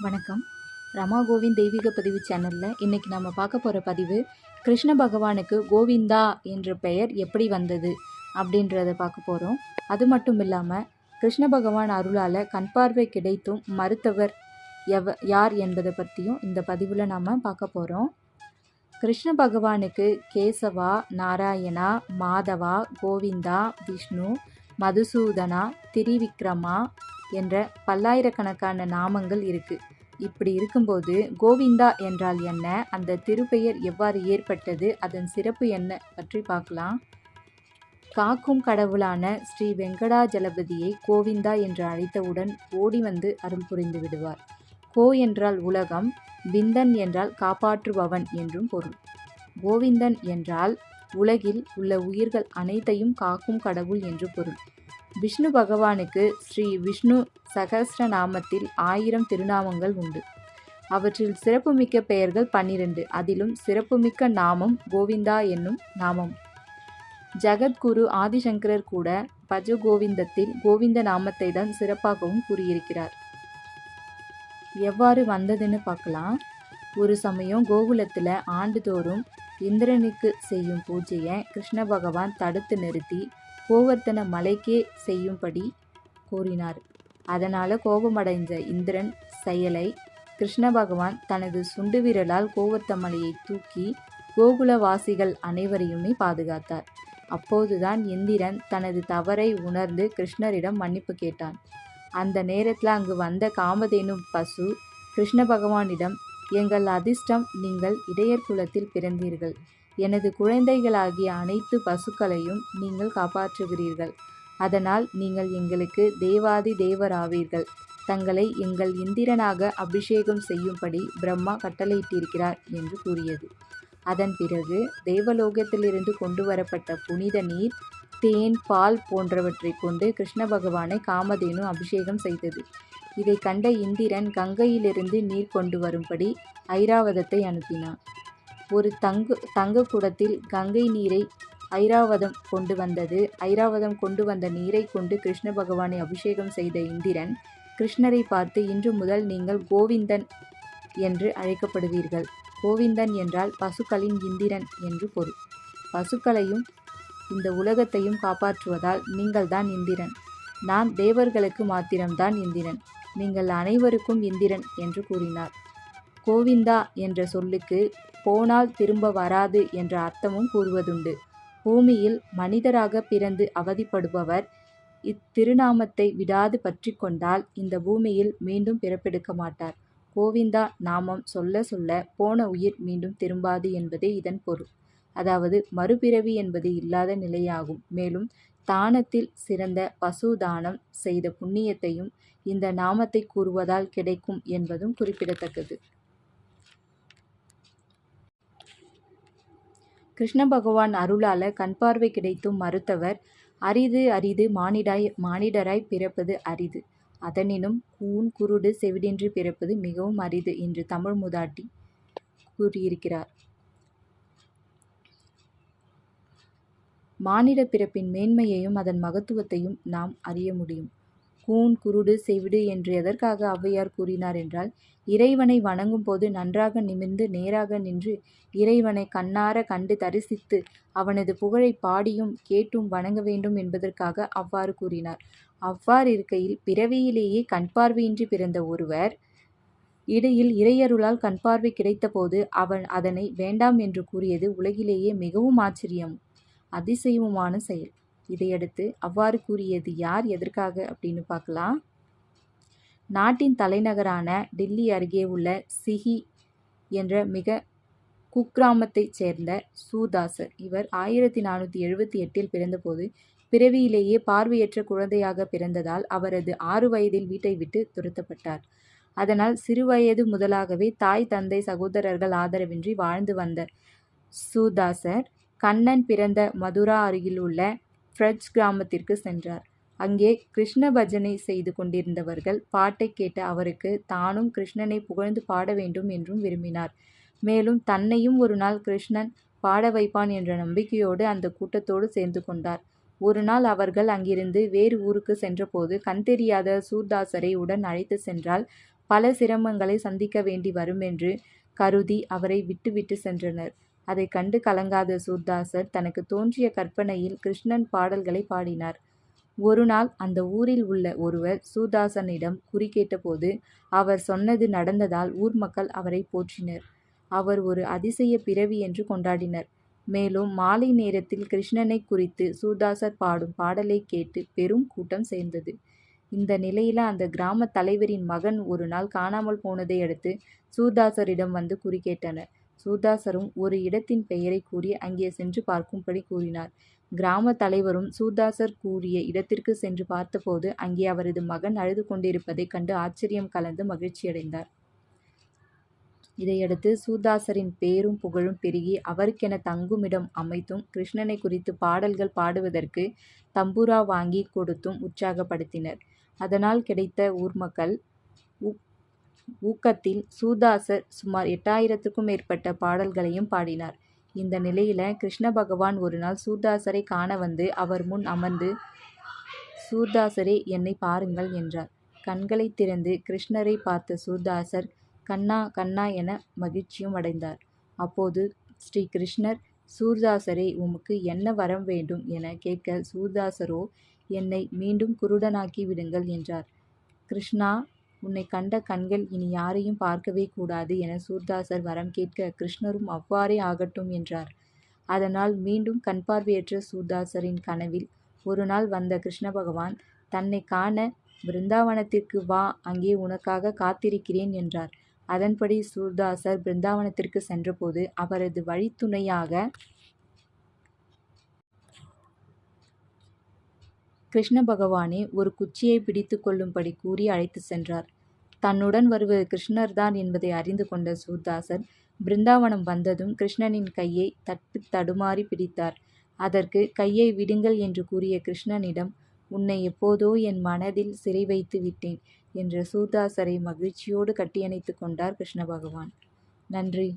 வணக்கம். ரமா கோவிந்த் தெய்வீக பதிவு சேனலில் இன்றைக்கி நம்ம பார்க்க போகிற பதிவு கிருஷ்ண பகவானுக்கு கோவிந்தா என்ற பெயர் எப்படி வந்தது அப்படின்றத பார்க்க போகிறோம் அது மட்டும் இல்லாமல் கிருஷ்ண பகவான் அருளால் கண் பார்வை கிடைத்தும் மறுத்தவர் எவ யார் என்பதை பற்றியும் இந்த பதிவில் நாம் பார்க்க போகிறோம் கிருஷ்ண பகவானுக்கு கேசவா நாராயணா மாதவா கோவிந்தா விஷ்ணு மதுசூதனா திரிவிக்ரமா என்ற பல்லாயிரக்கணக்கான நாமங்கள் இருக்குது இப்படி இருக்கும்போது கோவிந்தா என்றால் என்ன? அந்த திருப்பெயர் எவ்வாறு ஏற்பட்டது? அதன் சிறப்பு என்ன? பற்றி பார்க்கலாம். காக்கும் கடவுளான ஸ்ரீ வெங்கடாஜலபதியை கோவிந்தா என்று அழைத்தவுடன் ஓடி வந்து அருள் புரிந்து விடுவார். கோ என்றால் உலகம் விந்தன் என்றால் காப்பாற்றுபவன் என்றும் பொருள். கோவிந்தன் என்றால் உலகில் உள்ள உயிர்கள் அனைத்தையும் காக்கும் கடவுள் என்று பொருள். விஷ்ணு பகவானுக்கு ஸ்ரீ விஷ்ணு சகஸ்ரநாமத்தில் ஆயிரம் திருநாமங்கள் உண்டு. அவற்றில் சிறப்புமிக்க பெயர்கள் பன்னிரண்டு. அதிலும் சிறப்புமிக்க நாமம் கோவிந்தா என்னும் நாமம். ஜகத்குரு ஆதிசங்கரர் கூட பஜ கோவிந்தத்தில் கோவிந்த நாமத்தை தான் சிறப்பாகவும் கூறியிருக்கிறார். எவ்வாறு வந்ததுன்னு பார்க்கலாம். ஒரு சமயம் கோகுலத்தில் ஆண்டுதோறும் இந்திரனுக்கு செய்யும் பூஜையை கிருஷ்ண பகவான் தடுத்து நிறுத்தி கோவர்த்தன மலைக்கே செய்யும்படி கூறினார். அதனால் கோபமடைந்த இந்திரன் செயலை கிருஷ்ண பகவான் தனது சுண்டு விரலால் கோவர்த்த மலையை தூக்கி கோகுலவாசிகள் அனைவரையுமே பாதுகாத்தார். அப்போதுதான் இந்திரன் தனது தவறை உணர்ந்து கிருஷ்ணரிடம் மன்னிப்பு கேட்டான். அந்த நேரத்தில் அங்கு வந்த காமதேனு பசு கிருஷ்ண பகவானிடம் எங்கள் அதிர்ஷ்டம் நீங்கள் இடையர் குலத்தில் பிறந்தீர்கள். எனது குழந்தைகளாகிய அனைத்து பசுக்களையும் நீங்கள் காப்பாற்றுகிறீர்கள். அதனால் நீங்கள் எங்களுக்கு தேவாதி தேவராவீர்கள். தங்களை எங்கள் இந்திரனாக அபிஷேகம் செய்யும்படி பிரம்மா கட்டளையிட்டிருக்கிறார் என்று கூறியது. அதன் பிறகு தேவலோகத்திலிருந்து கொண்டு வரப்பட்ட புனித நீர் தேன் பால் போன்றவற்றை கொண்டு கிருஷ்ண பகவானை காமதேனு அபிஷேகம் செய்தது. இதை கண்ட இந்திரன் கங்கையிலிருந்து நீர் கொண்டு வரும்படி ஐராவதத்தை அனுப்பினான். ஒரு தங்கு தங்க குடத்தில் கங்கை நீரை ஐராவதம் கொண்டு வந்தது. ஐராவதம் கொண்டு வந்த நீரை கொண்டு கிருஷ்ண பகவானை அபிஷேகம் செய்த இந்திரன் கிருஷ்ணரை பார்த்து இன்று முதல் நீங்கள் கோவிந்தன் என்று அழைக்கப்படுவீர்கள். கோவிந்தன் என்றால் பசுக்களின் இந்திரன் என்று பொருள். பசுக்களையும் இந்த உலகத்தையும் காப்பாற்றுவதால் நீங்கள்தான் இந்திரன். நான் தேவர்களுக்கு மாத்திரம்தான் இந்திரன். நீங்கள் அனைவருக்கும் இந்திரன் என்று கூறினார். கோவிந்தா என்ற சொல்லுக்கு போனால் திரும்ப வராது என்ற அர்த்தமும் கூறுவதுண்டு. பூமியில் மனிதராக பிறந்து அவதிப்படுபவர் இத்திருநாமத்தை விடாது பற்றி கொண்டால் இந்த பூமியில் மீண்டும் பிறப்பெடுக்க மாட்டார். கோவிந்தா நாமம் சொல்ல சொல்ல போன உயிர் மீண்டும் திரும்பாது என்பதே இதன் பொருள். அதாவது மறுபிறவி என்பது இல்லாத நிலையாகும். மேலும் தானத்தில் சிறந்த பசு தானம் செய்த புண்ணியத்தையும் இந்த நாமத்தை கூறுவதால் கிடைக்கும் என்பதும் குறிப்பிடத்தக்கது. கிருஷ்ண பகவான் அருளால கண்பார்வை கிடைத்தும் மறுத்தவர் அரிது அரிது மானிடாய் மானிடராய் பிறப்பது அரிது. அதனினும் கூன் குருடு செவிடின்றி பிறப்பது மிகவும் அரிது என்று தமிழ் முதாட்டி கூறியிருக்கிறார். மானிட பிறப்பின் மேன்மையையும் அதன் மகத்துவத்தையும் நாம் அறிய முடியும். கூன் குருடு செவிடு என்று எதற்காக ஔவையார் கூறினார் என்றால் இறைவனை வணங்கும் போது நன்றாக நிமிர்ந்து நேராக நின்று இறைவனை கண்ணார கண்டு தரிசித்து அவனது புகழை பாடியும் கேட்டும் வணங்க வேண்டும் என்பதற்காக அவ்வாறு கூறினார். அவ்வாறு இருக்கையில் பிறவியிலேயே கண்பார்வையின்றி பிறந்த ஒருவர் இடையில் இறையருளால் கண்பார்வை கிடைத்தபோது அவன் அதனை வேண்டாம் என்று கூறியது உலகிலேயே மிகவும் ஆச்சரியம் அதிசயமுமான செயல். இதையடுத்து அவ்வாறு கூறியது யார் எதற்காக அப்படின்னு பார்க்கலாம். நாட்டின் தலைநகரான டில்லி அருகே உள்ள சிஹி என்ற மிக குக்கிராமத்தைச் சேர்ந்த சூதாசர் இவர் ஆயிரத்தி நானூற்றி எழுபத்தி எட்டில் பிறந்தபோது பிறவியிலேயே பார்வையற்ற குழந்தையாக பிறந்ததால் அவரது ஆறு வயதில் வீட்டை விட்டு துரத்தப்பட்டார். அதனால் சிறுவயது முதலாகவே தாய் தந்தை சகோதரர்கள் ஆதரவின்றி வாழ்ந்து வந்த சூதாசர் கண்ணன் பிறந்த மதுரா அருகில் உள்ள ஃப்ரெட்ஜ் கிராமத்திற்கு சென்றார். அங்கே கிருஷ்ண பஜனை செய்து கொண்டிருந்தவர்கள் பாட்டை கேட்ட அவருக்கு தானும் கிருஷ்ணனை புகழ்ந்து பாட வேண்டும் என்றும் விரும்பினார். மேலும் தன்னையும் ஒரு நாள் கிருஷ்ணன் பாட வைப்பான் என்ற நம்பிக்கையோடு அந்த கூட்டத்தோடு சேர்ந்து கொண்டார். ஒரு நாள் அவர்கள் அங்கிருந்து வேறு ஊருக்கு சென்றபோது கண் தெரியாத சூர்தாசரை உடன் அழைத்து சென்றால் பல சிரமங்களை சந்திக்க வேண்டி வரும் என்று கருதி அவரை விட்டுவிட்டு சென்றனர். அதை கண்டு கலங்காத சூர்தாசர் தனக்கு தோன்றிய கற்பனையில் கிருஷ்ணன் பாடல்களை பாடினார். ஒருநாள் அந்த ஊரில் உள்ள ஒருவர் சூர்தாசனிடம் குறி கேட்டபோது அவர் சொன்னது நடந்ததால் ஊர் மக்கள் அவரை போற்றினர். அவர் ஒரு அதிசய பிறவி என்று கொண்டாடினர். மேலும் மாலை நேரத்தில் கிருஷ்ணனைக் குறித்து சூர்தாசர் பாடும் பாடலைக் கேட்டு பெரும் கூட்டம் சேர்ந்தது. இந்த நிலையில அந்த கிராமத் தலைவரின் மகன் ஒரு நாள் காணாமல் போனதை அடுத்து சூர்தாசரிடம் வந்து குறி கேட்டனர். சூர்தாசரும் ஒரு இடத்தின் பெயரைக் கூறி அங்கே சென்று பார்க்கும்படி கூறினார். கிராமத் தலைவரும் சூர்தாசர் கூறிய இடத்திற்கு சென்று பார்த்தபோது அங்கே அவரது மகன் அழுது கொண்டிருப்பதைக் கண்டு ஆச்சரியம் கலந்து மகிழ்ச்சியடைந்தார். இதையடுத்து சூர்தாசரின் பேரும் புகழும் பெருகி அவருக்கென தங்குமிடம் அமைத்தும் கிருஷ்ணனை குறித்து பாடல்கள் பாடுவதற்கு தம்புரா வாங்கிக் கொடுத்தும் உற்சாகப்படுத்தினர். அதனால் கிடைத்த ஊர் ஊர்மக்கள் ஊக்கத்தில் சூர்தாசர் சுமார் எட்டாயிரத்துக்கும் மேற்பட்ட பாடல்களையும் பாடினார். இந்த நிலையில கிருஷ்ண பகவான் ஒருநாள் சூதாசரை காண வந்து அவர் முன் அமர்ந்து சூர்தாசரே என்னைப் பாருங்கள் என்றார். கண்களைத் திறந்து கிருஷ்ணரைப் பார்த்த சூர்தாசர் கண்ணா கண்ணா என மகிழ்ச்சியும் அடைந்தார். அப்போது ஸ்ரீ கிருஷ்ணர் சூர்தாசரே உமக்கு என்ன வரம் வேண்டும் என கேட்க சூர்தாசரோ என்னை மீண்டும் குருடனாக்கி விடுங்கள் என்றார். கிருஷ்ணா உன்னை கண்ட கண்கள் இனி யாரையும் பார்க்கவே கூடாது என சூர்தாசர் வரம் கேட்க கிருஷ்ணரும் அவ்வாறே ஆகட்டும் என்றார். அதனால் மீண்டும் கண்பார்வையற்ற சூர்தாசரின் கனவில் ஒரு நாள் வந்த கிருஷ்ண பகவான் தன்னைக் காண பிருந்தாவனத்திற்கு வா அங்கே உனக்காக காத்திருக்கிறேன் என்றார். அதன்படி சூர்தாசர் பிருந்தாவனத்திற்கு சென்றபோது அவரது வழித்துணையாக கிருஷ்ண பகவானே ஒரு குச்சியை பிடித்து கொள்ளும்படி கூறி அழைத்துச் சென்றார். தன்னுடன் வருவது கிருஷ்ணர் தான் என்பதை அறிந்து கொண்ட சூர்தாசர் பிருந்தாவனம் வந்ததும் கிருஷ்ணனின் கையை தட்டு தடுமாறிப் பிடித்தார். அதற்கு கையை விடுங்கள் என்று கூறிய கிருஷ்ணனிடம் உன்னை எப்போதோ என் மனதில் சிறை வைத்து விட்டேன் என்ற சூர்தாசரை மகிழ்ச்சியோடு கட்டியணைத்துக் கொண்டார் கிருஷ்ண பகவான். நன்றி.